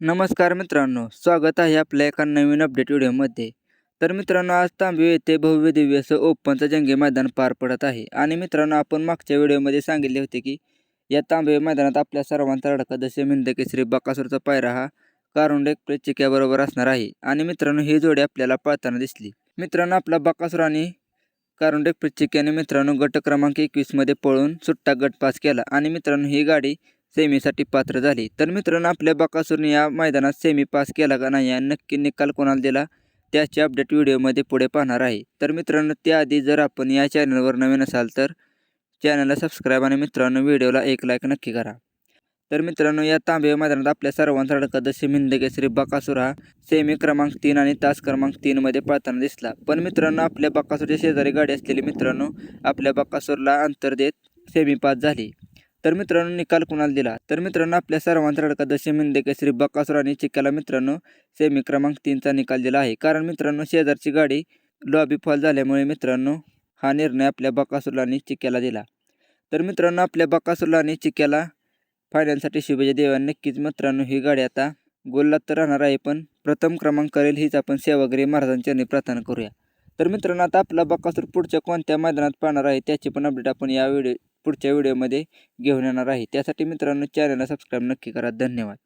नमस्कार मित्रांनो स्वागत आहे आपल्या एका नवीन अपडेट व्हिडिओमध्ये. तर मित्रांनो आज तांबे येथे भव्य दिव्य असं ओपनचं जंगी मैदान पार पडत आहे. आणि मित्रांनो आपण मागच्या व्हिडिओमध्ये सांगितले होते की या तांबे मैदानात आपल्या सर्वांचा अडका जसे मिंदकेसरी बकासूरचा पायरा हा कारुंडे एक्सप्रेस चिक्याबरोबर असणार आहे. आणि मित्रांनो ही जोडी आपल्याला पळताना दिसली. मित्रांनो आपला बकासूर आणि कारुंडे एक्सप्रेस चिक्याने मित्रांनो गट क्रमांक एकवीसमध्ये पळून सुट्टा गट पास केला. आणि मित्रांनो ही गाडी सेमीसाठी पात्र झाली. तर मित्रांनो आपल्या बकासूरने या मैदानात सेमी पास केला का नाही आणि नक्की निकाल कोणाला दिला त्याची अपडेट व्हिडिओमध्ये पुढे पाहणार आहे. तर मित्रांनो त्याआधी जर आपण या चॅनलवर नवीन असाल तर चॅनलला सबस्क्राईब आणि मित्रांनो व्हिडिओला एक लाईक नक्की करा. तर मित्रांनो या तांबे मैदानात आपल्या सर्वांचा अडका जसे मिंदकेसरी बकासूर हा सेमी क्रमांक तीन आणि तास क्रमांक तीनमध्ये पळताना दिसला. पण मित्रांनो आपल्या बकासूरच्या शेजारी गाडी असलेली मित्रांनो आपल्या बकासूरला अंतर देत सेमी पास झाली. तर मित्रांनो निकाल कुणाला दिला? तर मित्रांनो आपल्या सर्वांचा लडका दशे मिंदे केसरी बकासूर आणि चिक्याला मित्रांनो सेमी क्रमांक तीनचा निकाल दिला आहे. कारण मित्रांनो शेजारची गाडी लॉबी फॉल झाल्यामुळे मित्रांनो हा निर्णय आपल्या बकासूरला आणि चिक्याला दिला. तर मित्रांनो आपल्या बकासूरला आणि चिक्याला फायनलसाठी शुभेच्छा देवा नक्कीच मित्रांनो ही गाडी आता गोल्लात तर राहणार आहे पण प्रथम क्रमांक करेल हीच आपण सेवागिरी महाराजांच्या प्रार्थना करूया. तर मित्रांनो आता आपला बकासूर पुढच्या कोणत्या मैदानात पाहणार आहे त्याची पण अपडेट आपण या व्हिडिओ पुढच्या व्हिडिओमध्ये घेऊन येणार आहे. त्यासाठी मित्रांनो चॅनलला सबस्क्राईब नक्की करा. धन्यवाद.